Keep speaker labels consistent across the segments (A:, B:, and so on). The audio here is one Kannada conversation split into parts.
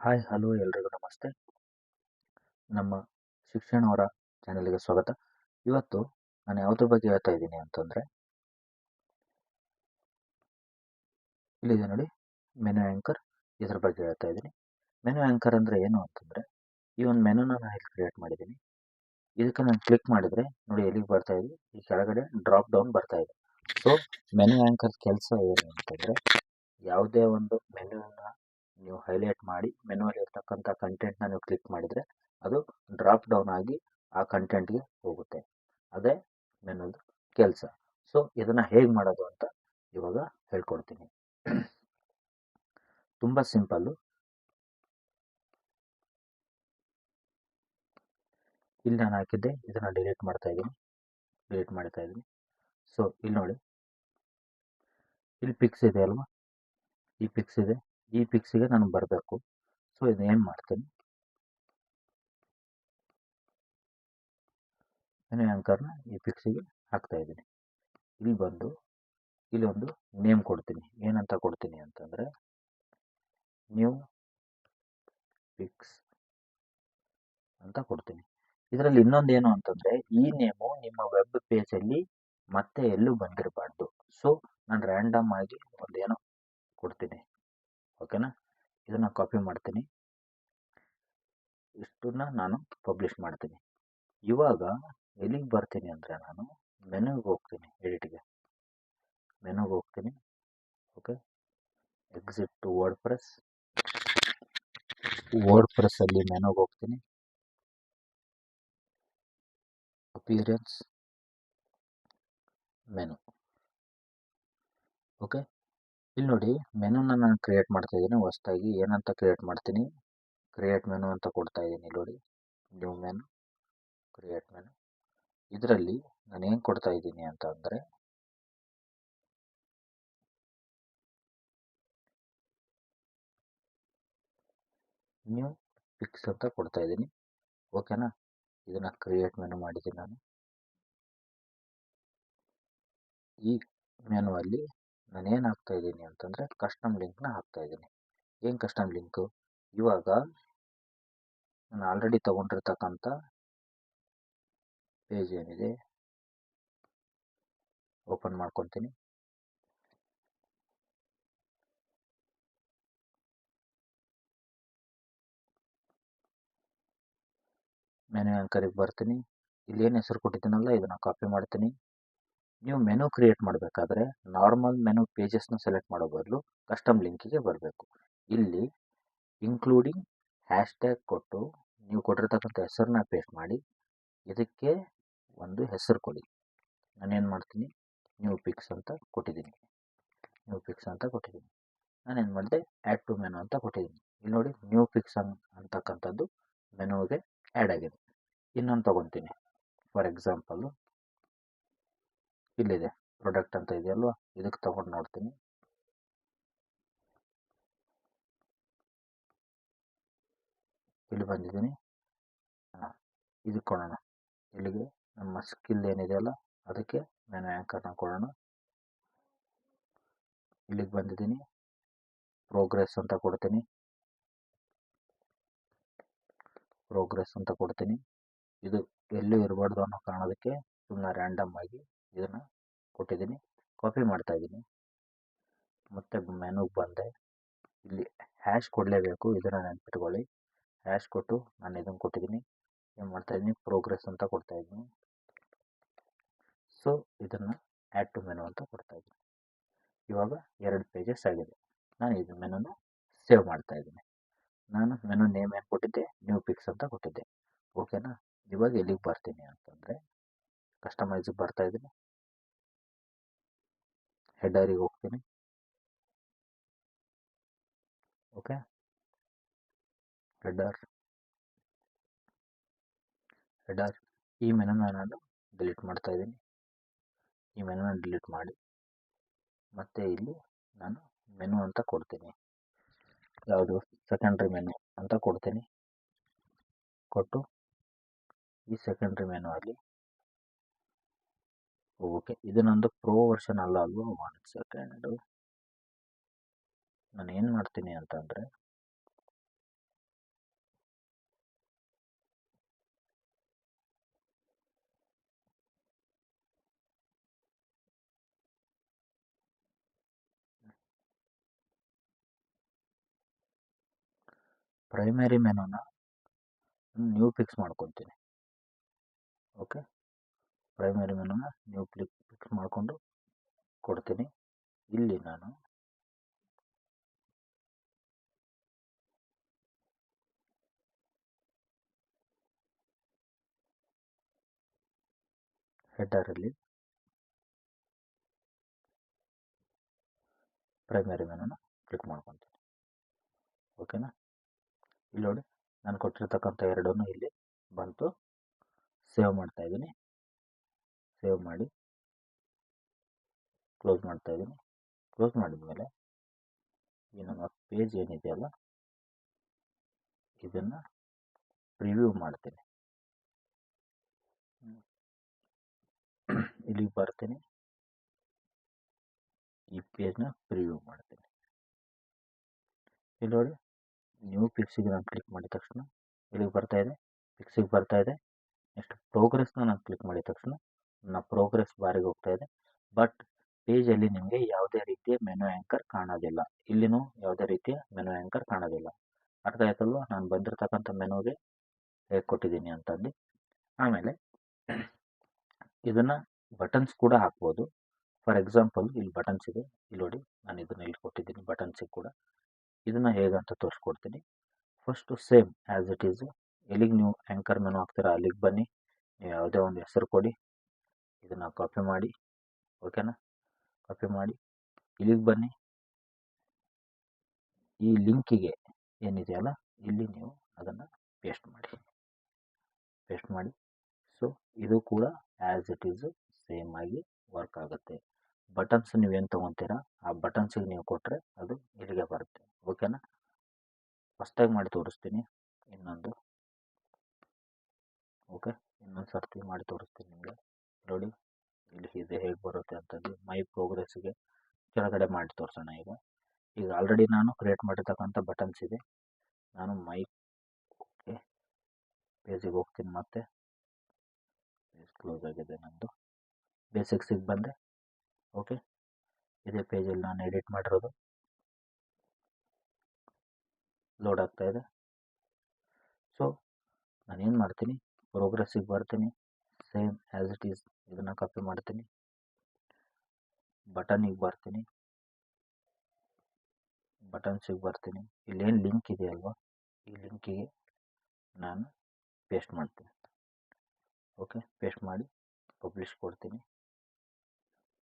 A: ಹಾಯ್ ಹಲೋ ಎಲ್ರಿಗೂ ನಮಸ್ತೆ. ನಮ್ಮ ಶಿಕ್ಷಣ ಅವರ ಚಾನೆಲ್ಗೆ ಸ್ವಾಗತ. ಇವತ್ತು ನಾನು ಯಾವುದ್ರ ಬಗ್ಗೆ ಹೇಳ್ತಾ ಇದ್ದೀನಿ ಅಂತಂದರೆ, ಇಲ್ಲಿದೆ ನೋಡಿ ಮೆನು ಆ್ಯಂಕರ್ ಇದ್ರ ಬಗ್ಗೆ ಹೇಳ್ತಾ ಇದ್ದೀನಿ. ಮೆನು ಆ್ಯಂಕರ್ ಅಂದರೆ ಏನು ಅಂತಂದರೆ, ಈ ಒಂದು ಮೆನುನ ನಾನು ಇಲ್ಲಿ ಕ್ರಿಯೇಟ್ ಮಾಡಿದ್ದೀನಿ. ಇದಕ್ಕೆ ನಾನು ಕ್ಲಿಕ್ ಮಾಡಿದರೆ, ನೋಡಿ ಎಲ್ಲಿಗೆ ಬರ್ತಾ ಇದೆ, ಈ ಕೆಳಗಡೆ ಡ್ರಾಪ್ ಡೌನ್ ಬರ್ತಾ ಇದೆ. ಸೊ ಮೆನು ಆ್ಯಂಕರ್ ಕೆಲಸ ಏನು ಅಂತಂದರೆ, ಯಾವುದೇ ಒಂದು ಮೆನುನ ನೀವು ಹೈಲೈಟ್ ಮಾಡಿ ಮೆನುವಲ್ಲಿ ಇರ್ತಕ್ಕಂಥ ಕಂಟೆಂಟ್ನ ನೀವು ಕ್ಲಿಕ್ ಮಾಡಿದರೆ ಅದು ಡ್ರಾಪ್ ಡೌನ್ ಆಗಿ ಆ ಕಂಟೆಂಟ್ಗೆ ಹೋಗುತ್ತೆ. ಅದೇ ಮೆನುದು ಕೆಲಸ. ಸೊ ಇದನ್ನು ಹೇಗೆ ಮಾಡೋದು ಅಂತ ಇವಾಗ ಹೇಳ್ಕೊಡ್ತೀನಿ. ತುಂಬ ಸಿಂಪಲ್ಲು ಇಲ್ಲಿ ನಾನು ಹಾಕಿದ್ದೆ, ಇದನ್ನು ಡಿಲೀಟ್ ಮಾಡ್ತಾ ಇದ್ದೀನಿ. ಡಿಲೀಟ್ ಮಾಡ್ತಾ ಇದ್ದೀನಿ. ಸೊ ಇಲ್ಲಿ ನೋಡಿ. ಇಲ್ಲಿ ಪಿಕ್ಸ್ ಇದೆ ಅಲ್ವಾ? ಈ ಪಿಕ್ಸ್ ಇದೆ. ಈ ಪಿಕ್ಸಿಗೆ ನಾನು ಬರಬೇಕು. ಸೊ ಇದು ಏನು ಮಾಡ್ತೀನಿ? ನಾನು ಆ್ಯಂಕರ್ನ ಈ ಪಿಕ್ಸಿಗೆ ಹಾಕ್ತಾ ಇದ್ದೀನಿ. ಇಲ್ಲಿ ಬಂದು, ಇಲ್ಲಿ ಒಂದು ನೇಮ್ ಕೊಡ್ತೀನಿ. ಏನಂತ ಕೊಡ್ತೀನಿ ಅಂತಂದರೆ ನ್ಯೂ ಪಿಕ್ಸ್ ಅಂತ ಕೊಡ್ತೀನಿ. ಇದರಲ್ಲಿ ಇನ್ನೊಂದು ಏನು ಅಂತಂದರೆ, ಈ ನೇಮು ನಿಮ್ಮ ವೆಬ್ ಪೇಜಲ್ಲಿ ಮತ್ತೆ ಎಲ್ಲೂ ಬಂದಿರಬಾರ್ದು. ಸೊ ನಾನು ರ್ಯಾಂಡಮ್ ಆಗಿ ಒಂದೇನೋ ಕೊಡ್ತೀನಿ. ಓಕೆನಾ? ಇದನ್ನು ಕಾಪಿ ಮಾಡ್ತೀನಿ. ಇಷ್ಟನ್ನ ನಾನು ಪಬ್ಲಿಷ್ ಮಾಡ್ತೀನಿ. ಇವಾಗ ಎಲ್ಲಿಗೆ ಬರ್ತೀನಿ ಅಂದರೆ ನಾನು ಮೆನುಗೆ ಹೋಗ್ತೀನಿ ಎಡಿಟ್ಗೆ ಮೆನುಗೆ ಹೋಗ್ತೀನಿ. Okay? Exit to WordPress ವರ್ಡ್ ಪ್ರೆಸ್ಸಲ್ಲಿ ಮೆನುಗೆ ಹೋಗ್ತೀನಿ. Appearance menu okay? ಇಲ್ಲಿ ನೋಡಿ ಮೆನುನ ನಾನು ಕ್ರಿಯೇಟ್ ಮಾಡ್ತಾ ಇದ್ದೀನಿ. ಹೊಸ್ದಾಗಿ ಏನಂತ ಕ್ರಿಯೇಟ್ ಮಾಡ್ತೀನಿ. ಕ್ರಿಯೇಟ್ ಮೆನು ಅಂತ ಕೊಡ್ತಾ ಇದ್ದೀನಿ ನೋಡಿ. ನ್ಯೂ ಮೆನು ಕ್ರಿಯೇಟ್ ಮೆನು ಇದರಲ್ಲಿ ನಾನು ಏನು ಕೊಡ್ತಾ ಇದ್ದೀನಿ ಅಂತ ಅಂದರೆ ನ್ಯೂ ಪಿಕ್ಸ್ ಅಂತ ಕೊಡ್ತಾ ಇದ್ದೀನಿ. ಓಕೆನಾ ಇದನ್ನು ಕ್ರಿಯೇಟ್ ಮೆನು ಮಾಡಿದ್ದೀನಿ ನಾನು. ಈ ಮೆನುವಲ್ಲಿ ನಾನು ಏನು ಹಾಕ್ತಾ ಇದ್ದೀನಿ ಅಂತಂದರೆ ಕಸ್ಟಮ್ ಲಿಂಕ್ನ ಹಾಕ್ತಾ ಇದ್ದೀನಿ. ಏನು ಕಸ್ಟಮ್ ಲಿಂಕು ಇವಾಗ ನಾನು ಆಲ್ರೆಡಿ ತೊಗೊಂಡಿರ್ತಕ್ಕಂಥ ಪೇಜ್ ಏನಿದೆ? ಓಪನ್ ಮಾಡ್ಕೊತೀನಿ. ಮೆನು ಆ್ಯಂಕರಿಗೆ ಬರ್ತೀನಿ. ಇಲ್ಲಿ ಏನು ಹೆಸರು ಕೊಟ್ಟಿದ್ದೀನಲ್ಲ, ಇದನ್ನು ಕಾಪಿ ಮಾಡ್ತೀನಿ. ನೀವು ಮೆನು ಕ್ರಿಯೇಟ್ ಮಾಡಬೇಕಾದ್ರೆ ನಾರ್ಮಲ್ ಮೆನು ಪೇಜಸ್ನ ಸೆಲೆಕ್ಟ್ ಮಾಡೋ ಬದಲು ಕಸ್ಟಮ್ ಲಿಂಕಿಗೆ ಬರಬೇಕು. ಇಲ್ಲಿ ಇನ್ಕ್ಲೂಡಿಂಗ್ ಹ್ಯಾಶ್ ಟ್ಯಾಗ್ ಕೊಟ್ಟು ನೀವು ಕೊಟ್ಟಿರ್ತಕ್ಕಂಥ ಹೆಸರನ್ನ ಪೇಸ್ಟ್ ಮಾಡಿ, ಇದಕ್ಕೆ ಒಂದು ಹೆಸರು ಕೊಡಿ. ನಾನೇನು ಮಾಡ್ತೀನಿ? ನ್ಯೂ ಪಿಕ್ಸ್ ಅಂತ ಕೊಟ್ಟಿದ್ದೀನಿ. ನ್ಯೂ ಪಿಕ್ಸ್ ಅಂತ ಕೊಟ್ಟಿದ್ದೀನಿ. ನಾನೇನು ಮಾಡಿದೆ? ಆ್ಯಡ್ ಟು ಮೆನು ಅಂತ ಕೊಟ್ಟಿದ್ದೀನಿ. ಇಲ್ಲಿ ನೋಡಿ ನ್ಯೂ ಪಿಕ್ಸ್ ಅನ್, ಅಂತಕ್ಕಂಥದ್ದು ಮೆನುಗೆ ಆ್ಯಡ್ ಆಗಿದೆ. ಇನ್ನೊಂದು ತೊಗೊತೀನಿ. ಫಾರ್ ಎಕ್ಸಾಂಪಲ್ಲು ಇಲ್ಲಿದೆ ಪ್ರಾಡಕ್ಟ್ ಅಂತ ಇದೆಯಲ್ವ ಇದಕ್ಕೆ ತೊಗೊಂಡು ನೋಡ್ತೀನಿ. ಇಲ್ಲಿ ಬಂದಿದ್ದೀನಿ. ಇದಕ್ಕೆ ಕೊಡೋಣ. ಇಲ್ಲಿಗೆ ನಮ್ಮ ಸ್ಕಿಲ್ ಏನಿದೆಯಲ್ಲ ಅದಕ್ಕೆ ನಾನು ಆ್ಯಂಕರ್ನ ಕೊಡೋಣ. ಇಲ್ಲಿಗೆ ಬಂದಿದ್ದೀನಿ. ಪ್ರೋಗ್ರೆಸ್ ಅಂತ ಕೊಡ್ತೀನಿ. ಪ್ರೋಗ್ರೆಸ್ ಅಂತ ಕೊಡ್ತೀನಿ. ಇದು ಎಲ್ಲೂ ಇರಬಾರ್ದು ಅನ್ನೋ ಕಾರಣದಕ್ಕೆ ಸುಮ್ಮನೆ ರ್ಯಾಂಡಮ್ ಆಗಿ ಇದನ್ನು ಕೊಟ್ಟಿದ್ದೀನಿ. ಕಾಪಿ ಮಾಡ್ತಾ ಇದ್ದೀನಿ. ಮತ್ತು ಮೆನುಗೆ ಬಂದೆ. ಇಲ್ಲಿ ಹ್ಯಾಶ್ ಕೊಡಲೇಬೇಕು, ಇದನ್ನು ನೆನ್ಪಿಟ್ಕೊಳ್ಳಿ. ಹ್ಯಾಶ್ ಕೊಟ್ಟು ನಾನು ಇದನ್ನು ಕೊಟ್ಟಿದ್ದೀನಿ. ಏನು ಮಾಡ್ತಾಯಿದ್ದೀನಿ ಪ್ರೋಗ್ರೆಸ್ ಅಂತ ಕೊಡ್ತಾಯಿದ್ದೀನಿ ಸೊ ಇದನ್ನು ಆ್ಯಡ್ ಟು ಮೆನು ಅಂತ ಕೊಡ್ತಾ ಇದ್ದೀನಿ. ಇವಾಗ ಎರಡು ಪೇಜಸ್ ಆಗಿದೆ. ನಾನು ಇದು ಮೆನುನ ಸೇವ್ ಮಾಡ್ತಾ ಇದ್ದೀನಿ. ನಾನು ಮೆನು ನೇಮ್ ಏನು ಕೊಟ್ಟಿದ್ದೆ? ನ್ಯೂ ಪಿಕ್ಸ್ ಅಂತ ಕೊಟ್ಟಿದ್ದೆ. ಓಕೆನಾ ಇವಾಗ ಎಲ್ಲಿಗೆ ಬರ್ತೀನಿ ಅಂತಂದರೆ ಕಸ್ಟಮೈಸಿಗೆ ಬರ್ತಾ ಇದ್ದೀನಿ. ಹೆಡರಿಗೆ ಹೋಗ್ತೀನಿ. ಓಕೆ ಹೆಡರ್ ಹೆಡರ್ ಈ ಮೆನುನ ನಾನು ಡಿಲೀಟ್ ಮಾಡ್ತಾ ಇದ್ದೀನಿ. ಈ ಮೆನುನ ಡಿಲೀಟ್ ಮಾಡಿ. ಮತ್ತೆ ಇಲ್ಲಿ ನಾನು ಮೆನು ಅಂತ ಕೊಡ್ತೀನಿ. ಯಾವುದು? ಸೆಕೆಂಡ್ರಿ ಮೆನು ಅಂತ ಕೊಡ್ತೀನಿ. ಕೊಟ್ಟು ಈ ಸೆಕೆಂಡ್ರಿ ಮೆನು ಅಲ್ಲಿ ಓಕೆ. ಇದು ನಂದು ಪ್ರೋ ವರ್ಷನ್ ಅಲ್ಲ ಅಲ್ವಾ ಒನ್ ಸೆಕೆಂಡು ನಾನು ಏನು ಮಾಡ್ತೀನಿ ಅಂತಂದರೆ ಪ್ರೈಮರಿ ಮೆನುನ ನ್ಯೂ ಫಿಕ್ಸ್ ಮಾಡ್ಕೊತೀನಿ. ಓಕೆ? ಪ್ರೈಮರಿ ಮೆನುನ ನೀವು ಕ್ಲಿಕ್ ಫಿಕ್ಸ್ ಮಾಡಿಕೊಂಡು ಕೊಡ್ತೀನಿ. ಇಲ್ಲಿ ನಾನು ಹೆಡ್ಡರಲ್ಲಿ ಪ್ರೈಮರಿ ಮೆನುನ ಕ್ಲಿಕ್ ಮಾಡ್ಕೊತೀನಿ. ಓಕೆನಾ ಇಲ್ಲಿ ನೋಡಿ, ನಾನು ಕೊಟ್ಟಿರ್ತಕ್ಕಂಥ ಎರಡನ್ನೂ ಇಲ್ಲಿ ಬಂತು ಸೇವ್ ಮಾಡ್ತಾ ಇದ್ದೀನಿ. ಸೇವ್ ಮಾಡಿ ಕ್ಲೋಸ್ ಮಾಡ್ತಾ ಇದ್ದೀನಿ. ಕ್ಲೋಸ್ ಮಾಡಿದ ಮೇಲೆ ಈ ನಮ್ಮ ಪೇಜ್ ಏನಿದೆಯಲ್ಲ ಇದನ್ನು ಪ್ರಿವ್ಯೂ ಮಾಡ್ತೀನಿ. ಇಲ್ಲಿಗೆ ಬರ್ತೀನಿ. ಈ ಪೇಜ್ನ ಪ್ರಿವ್ಯೂ ಮಾಡ್ತೀನಿ. ಇಲ್ಲಿ ನೋಡಿ, ನ್ಯೂ ಪಿಕ್ಸಿಗೆ ನಾನು ಕ್ಲಿಕ್ ಮಾಡಿದ ತಕ್ಷಣ ಇಲ್ಲಿಗೆ ಬರ್ತಾ ಪಿಕ್ಸಿಗೆ ಬರ್ತಾ ಇದೆ. ನೆಕ್ಸ್ಟ್ ಪ್ರೋಗ್ರೆಸ್ನ ನಾನು ಕ್ಲಿಕ್ ಮಾಡಿದ ತಕ್ಷಣ ನನ್ನ ಪ್ರೋಗ್ರೆಸ್ ಬಾರಿಗೆ ಹೋಗ್ತಾ ಇದೆ. ಬಟ್ ಪೇಜಲ್ಲಿ ನಿಮಗೆ ಯಾವುದೇ ರೀತಿಯ ಮೆನು ಆ್ಯಂಕರ್ ಕಾಣೋದಿಲ್ಲ. ಇಲ್ಲಿನೂ ಯಾವುದೇ ರೀತಿಯ ಮೆನು ಆ್ಯಂಕರ್ ಕಾಣೋದಿಲ್ಲ. ಅರ್ಥ ಆಯ್ತಲ್ವ? ನಾನು ಬಂದಿರತಕ್ಕಂಥ ಮೆನುಗೆ ಹೇಗೆ ಕೊಟ್ಟಿದ್ದೀನಿ ಅಂತಂದು. ಆಮೇಲೆ ಇದನ್ನು ಬಟನ್ಸ್ ಕೂಡ ಹಾಕ್ಬೋದು. ಫಾರ್ ಎಕ್ಸಾಂಪಲ್ ಇಲ್ಲಿ ಬಟನ್ಸ್ ಇದೆ. ಇಲ್ಲಿ ನೋಡಿ, ನಾನು ಇದನ್ನು ಇಲ್ಲಿ ಕೊಟ್ಟಿದ್ದೀನಿ ಬಟನ್ಸಿಗೆ ಕೂಡ. ಇದನ್ನು ಹೇಗಂತ ತೋರಿಸ್ಕೊಡ್ತೀನಿ. First same as it is ಎಲ್ಲಿಗೆ ನೀವು ಆ್ಯಂಕರ್ ಮೆನು ಹಾಕ್ತೀರಾ? ಅಲ್ಲಿಗೆ ಬನ್ನಿ. ಯಾವುದೇ ಒಂದು ಹೆಸರು ಕೊಡಿ. ಇದನ್ನು ಕಾಪಿ ಮಾಡಿ ಓಕೆನಾ ಕಾಪಿ ಮಾಡಿ, ಇಲ್ಲಿಗೆ ಬನ್ನಿ. ಈ ಲಿಂಕಿಗೆ ಏನಿದೆಯಲ್ಲ ಇಲ್ಲಿ ನೀವು ಅದನ್ನು ಪೇಸ್ಟ್ ಮಾಡಿ. ಪೇಸ್ಟ್ ಮಾಡಿ. ಸೊ ಇದು ಕೂಡ ಆ್ಯಸ್ ಇಟ್ ಈಸ್ ಸೇಮ್ ಆಗಿ ವರ್ಕ್ ಆಗುತ್ತೆ. ಬಟನ್ಸ್ ನೀವೇನು ತೊಗೊತೀರಾ, ಆ ಬಟನ್ಸಿಗೆ ನೀವು ಕೊಟ್ಟರೆ ಅದು ಇಲ್ಲಿಗೆ ಬರುತ್ತೆ ಓಕೆನಾ ಫಸ್ಟಾಗಿ ಮಾಡಿ ತೋರಿಸ್ತೀನಿ, ಇನ್ನೊಂದು. ಓಕೆ ಇನ್ನೊಂದು ಸರ್ತಿ ಮಾಡಿ ತೋರಿಸ್ತೀನಿ ನಿಮಗೆ. ನೋಡಿ. ಇಲ್ಲಿ ಇದು ಹೇಗೆ ಬರುತ್ತೆ ಅಂತಂದು ಮೈ ಪ್ರೋಗ್ರೆಸ್ಗೆ ಕೆಳಗಡೆ ಮಾಡಿ ತೋರಿಸೋಣ ಈಗ. ಈಗ ಆಲ್ರೆಡಿ ನಾನು ಕ್ರಿಯೇಟ್ ಮಾಡಿರ್ತಕ್ಕಂಥ ಬಟನ್ಸ್ ಇದೆ. ನಾನು ಮೈ ಓಕೆ ಪೇಜಿಗೆ ಹೋಗ್ತೀನಿ ಮತ್ತೆ. ಕ್ಲೋಸ್ ಆಗಿದೆ ನಂದು. ಬೇಸಿಕ್ಸಿಗೆ ಬಂದೆ. ಓಕೆ, ಇದೇ ಪೇಜಲ್ಲಿ ನಾನು ಎಡಿಟ್ ಮಾಡಿರೋದು. ಲೋಡ್ ಆಗ್ತಾ ಇದೆ. ಸೊ ನಾನೇನು ಮಾಡ್ತೀನಿ? ಪ್ರೋಗ್ರೆಸ್ಸಿಗೆ ಬರ್ತೀನಿ. ಸೇಮ್ ಆ್ಯಸ್ ಇಟ್ ಈಸ್ ಇದನ್ನು ಕಾಪಿ ಮಾಡ್ತೀನಿ. ಬಟನಿಗೆ ಬರ್ತೀನಿ. ಬಟನ್ಸಿಗೆ ಬರ್ತೀನಿ. ಇಲ್ಲೇನು ಲಿಂಕ್ ಇದೆಯಲ್ವ ಈ ಲಿಂಕಿಗೆ ನಾನು ಪೇಸ್ಟ್ ಮಾಡ್ತೀನಿ. ಓಕೆ ಪೇಸ್ಟ್ ಮಾಡಿ ಪಬ್ಲಿಷ್ ಕೊಡ್ತೀನಿ.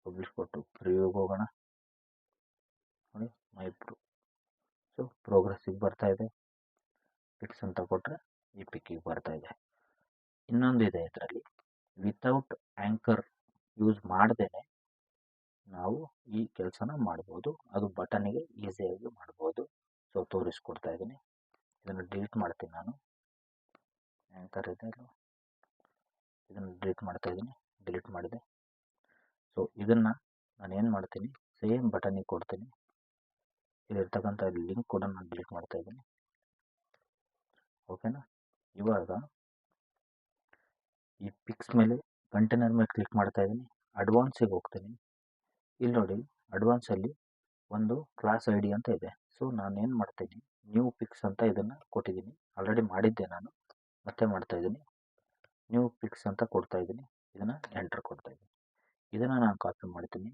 A: ಪಬ್ಲಿಷ್ ಕೊಟ್ಟು ಪ್ರಿವ್ಯೂಗೆ ಹೋಗೋಣ. ನೋಡಿ ಮೈ ಪ್ರೂ ಸೊ ಪ್ರೋಗ್ರೆಸ್ಸಿಗೆ ಬರ್ತಾ ಇದೆ. ಪಿಕ್ಸ್ ಅಂತ ಕೊಟ್ಟರೆ ಈ ಪಿಕ್ಕಿಗೆ ಬರ್ತಾ ಇದೆ. ಇನ್ನೊಂದಿದೆ ಇದರಲ್ಲಿ. ವಿತೌಟ್ ಆ್ಯಂಕರ್ ಯೂಸ್ ಮಾಡದೇ ನಾವು ಈ ಕೆಲಸನ ಮಾಡ್ಬೋದು. ಅದು ಬಟನಿಗೆ ಈಸಿಯಾಗಿ ಮಾಡ್ಬೋದು. ಸೊ ತೋರಿಸ್ಕೊಡ್ತಾ ಇದ್ದೀನಿ. ಇದನ್ನು ಡಿಲೀಟ್ ಮಾಡ್ತೀನಿ ನಾನು. ಆ್ಯಂಕರ್ ಇದೆ ಅಲ್ವ ಇದನ್ನು ಡಿಲೀಟ್ ಮಾಡ್ತಾ ಇದ್ದೀನಿ. ಡಿಲೀಟ್ ಮಾಡಿದೆ. ಸೊ ಇದನ್ನು ನಾನು ಏನು ಮಾಡ್ತೀನಿ ಸೇಮ್ ಬಟನಿಗೆ ಕೊಡ್ತೀನಿ. ಇಲ್ಲಿರ್ತಕ್ಕಂಥ ಲಿಂಕ್ ಕೂಡ ನಾನು ಡಿಲೀಟ್ ಮಾಡ್ತಾ ಇದ್ದೀನಿ. ಓಕೆನಾ ಇವಾಗ ಈ ಪಿಕ್ಸ್ ಮೇಲೆ ಕಂಟೈನರ್ ಮೇಲೆ ಕ್ಲಿಕ್ ಮಾಡ್ತಾ ಇದ್ದೀನಿ. ಅಡ್ವಾನ್ಸಿಗೆ ಹೋಗ್ತೀನಿ. ಇಲ್ಲಿ ನೋಡಿ ಅಡ್ವಾನ್ಸಲ್ಲಿ ಒಂದು ಕ್ಲಾಸ್ ಐ ಡಿ ಅಂತ ಇದೆ. ಸೊ ನಾನು ಏನು ಮಾಡ್ತೀನಿ ನ್ಯೂ ಪಿಕ್ಸ್ ಅಂತ ಇದನ್ನು ಕೊಟ್ಟಿದ್ದೀನಿ. ಆಲ್ರೆಡಿ ಮಾಡಿದ್ದೆ ನಾನು. ಮತ್ತೆ ಮಾಡ್ತಾ ಇದ್ದೀನಿ. ನ್ಯೂ ಪಿಕ್ಸ್ ಅಂತ ಕೊಡ್ತಾ ಇದ್ದೀನಿ. ಇದನ್ನು ಎಂಟರ್ ಕೊಡ್ತಾ ಇದ್ದೀನಿ. ಇದನ್ನು ನಾನು ಕಾಪಿ ಮಾಡ್ತೀನಿ.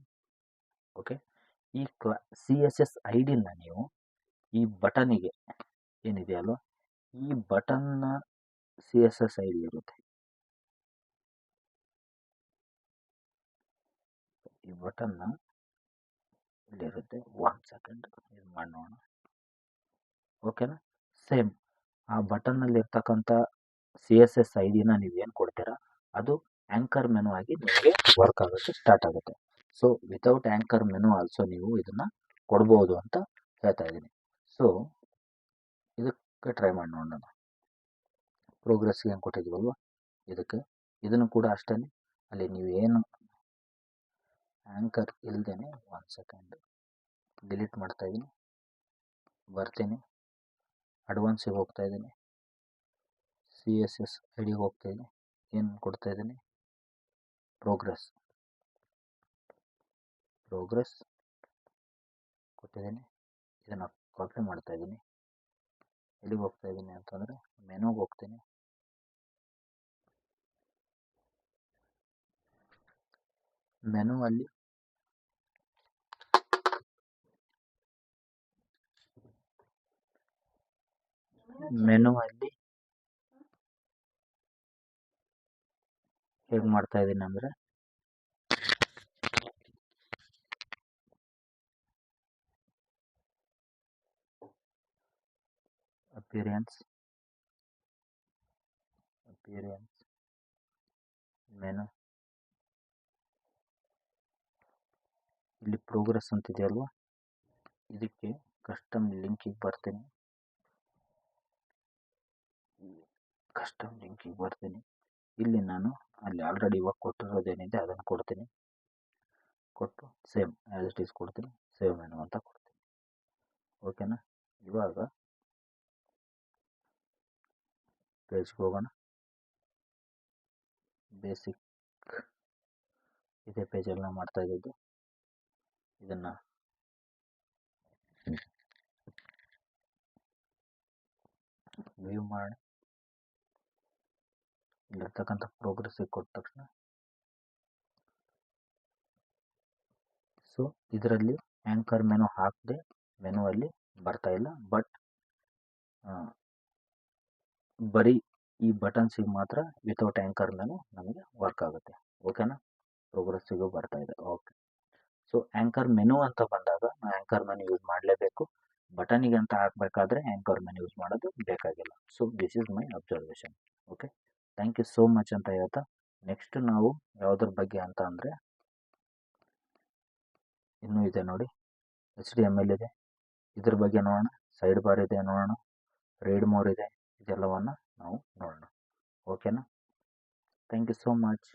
A: ಓಕೆ ಈ ಕ್ಲಾ ಸಿ ಎಸ್ ಎಸ್ ಐ ಡಿನ ನೀವು ಈ ಬಟನಿಗೆ ಏನಿದೆಯಲ್ವ? ಈ ಬಟನ್ನ C S S I D ಇರುತ್ತೆ. ಈ ಬಟನ್ನ ಇಲ್ಲಿರುತ್ತೆ. ಒನ್ ಸೆಕೆಂಡ್ ಇದು ಮಾಡಿ ನೋಡೋಣ. ಓಕೆನಾ ಸೇಮ್ ಆ ಬಟನ್ನಲ್ಲಿ ಇರ್ತಕ್ಕಂಥ ಸಿ ಎಸ್ ಎಸ್ ಐ ಡಿನ ಏನು ಕೊಡ್ತೀರಾ? ಅದು ಆ್ಯಂಕರ್ ಮೆನು ಆಗಿ ನಿಮಗೆ ವರ್ಕ್ ಆಗೋಕ್ಕೆ ಸ್ಟಾರ್ಟ್ ಆಗುತ್ತೆ. So without anchor menu also ನೀವು ಇದನ್ನು ಕೊಡ್ಬೋದು ಅಂತ ಹೇಳ್ತಾ ಇದ್ದೀನಿ. ಸೊ ಇದಕ್ಕೆ ಟ್ರೈ ಮಾಡಿ ನೋಡೋಣ. ಪ್ರೋಗ್ರೆಸ್ಗೆ ಏನು ಕೊಟ್ಟಿದ್ದೀವಲ್ವ? ಇದಕ್ಕೆ. ಇದನ್ನು ಕೂಡ ಅಷ್ಟೇ ಅಲ್ಲಿ ನೀವು ಏನು ಆ್ಯಂಕರ್ ಇಲ್ಲದೇ ಒನ್ ಸೆಕೆಂಡ್ ಡಿಲೀಟ್ ಮಾಡ್ತಾ ಇದ್ದೀನಿ ಬರ್ತೀನಿ. ಅಡ್ವಾನ್ಸಿಗೆ ಹೋಗ್ತಾ ಇದ್ದೀನಿ ಸಿ ಎಸ್ ಎಸ್ ಐ ಡಿಗೆ ಹೋಗ್ತಾ ಇದ್ದೀನಿ ಏನು ಕೊಡ್ತಾ ಇದ್ದೀನಿ ಪ್ರೋಗ್ರೆಸ್ ಪ್ರೋಗ್ರೆಸ್ ಕೊಟ್ಟಿದ್ದೀನಿ ಇದನ್ನು ಕಾಪಿ ಮಾಡ್ತಾ ಇದ್ದೀನಿ ಎಲ್ಲಿಗೆ ಹೋಗ್ತಾ ಇದ್ದೀನಿ ಅಂತಂದರೆ ಮೆನುಗೆ ಹೋಗ್ತೀನಿ. ಮೆನು ಅಲ್ಲಿ ಮೆನು ಅಲ್ಲಿ ಹೇಗೆ ಮಾಡ್ತಾ ಇದ್ದೀನಿ ಅಂದರೆ ಅಪಿಯರೆನ್ಸ್ ಅಪಿಯರೆನ್ಸ್ ಮೆನು ಇಲ್ಲಿ ಪ್ರೋಗ್ರೆಸ್ ಅಂತಿದೆಯಲ್ವ? ಇದಕ್ಕೆ ಕಸ್ಟಮ್ ಲಿಂಕಿಗೆ ಬರ್ತೀನಿ. ಕಸ್ಟಮ್ ಲಿಂಕಿಗೆ ಬರ್ತೀನಿ ಇಲ್ಲಿ ನಾನು ಅಲ್ಲಿ ಆಲ್ರೆಡಿ ಇವಾಗ ಕೊಟ್ಟಿರೋದೇನಿದೆ ಅದನ್ನು ಕೊಡ್ತೀನಿ. ಕೊಟ್ಟು ಸೇಮ್ ಆ್ಯಸ್ ಇಟ್ ಈಸ್ ಕೊಡ್ತೀನಿ. ಸೇವ್ ಮೆನು ಅಂತ ಕೊಡ್ತೀನಿ. ಓಕೆನಾ ಇವಾಗ ಪೇಜ್ಗೆ ಹೋಗೋಣ. ಬೇಸಿಕ್ ಇದೇ ಪೇಜಲ್ಲಿ ನಾವು ಮಾಡ್ತಾ ಇದ್ದಿದ್ದು ಇದನ್ನು ವ್ಯೂ ಮಾಡಿ. ಇಲ್ಲಿರ್ತಕ್ಕಂಥ ಪ್ರೋಗ್ರೆಸ್ಸಿಗೆ ಕೊಟ್ಟ ತಕ್ಷಣ. ಸೊ ಇದರಲ್ಲಿ ಆ್ಯಂಕರ್ ಮೆನು ಹಾಕದೆ ಮೆನುವಲ್ಲಿ ಬರ್ತಾ ಇಲ್ಲ. ಬಟ್ ಬರೀ ಈ ಬಟನ್ಸಿಗೆ ಮಾತ್ರ ವಿತೌಟ್ ಆ್ಯಂಕರ್ ಮೆನು ನಮಗೆ ವರ್ಕ್ ಆಗುತ್ತೆ. ಓಕೆನಾ ಪ್ರೋಗ್ರೆಸ್ಸಿಗೂ ಬರ್ತಾ ಇದೆ. ಓಕೆ ಸೊ ಆ್ಯಂಕರ್ ಮೆನು ಅಂತ ಬಂದಾಗ ನಾವು ಆ್ಯಂಕರ್ ಮೆನು ಯೂಸ್ ಮಾಡಲೇಬೇಕು. ಬಟನಿಗೆ ಅಂತ ಹಾಕಬೇಕಾದ್ರೆ ಆ್ಯಂಕರ್ ಮೆನು ಯೂಸ್ ಮಾಡೋದು ಬೇಕಾಗಿಲ್ಲ. So this is my observation okay thank you so much ಅಂತ ಹೇಳ್ತಾ ನೆಕ್ಸ್ಟ್ ನಾವು ಯಾವುದ್ರ ಬಗ್ಗೆ ಅಂತ ಅಂದರೆ, ಇನ್ನೂ ಇದೆ ನೋಡಿ. ಎಚ್ ಡಿ ಎಂ ಎಲ್ ಇದೆ. ಇದ್ರ ಬಗ್ಗೆ ನೋಡೋಣ. ಸೈಡ್ ಬಾರ್ ಇದೆ ನೋಡೋಣ. ರೇಡ್ ಮೋರ್ ಇದೆ. ಇದೆಲ್ಲವನ್ನು ನಾವು ನೋಡೋಣ. ಓಕೆನಾ ಥ್ಯಾಂಕ್ ಯು ಸೋ ಮಚ್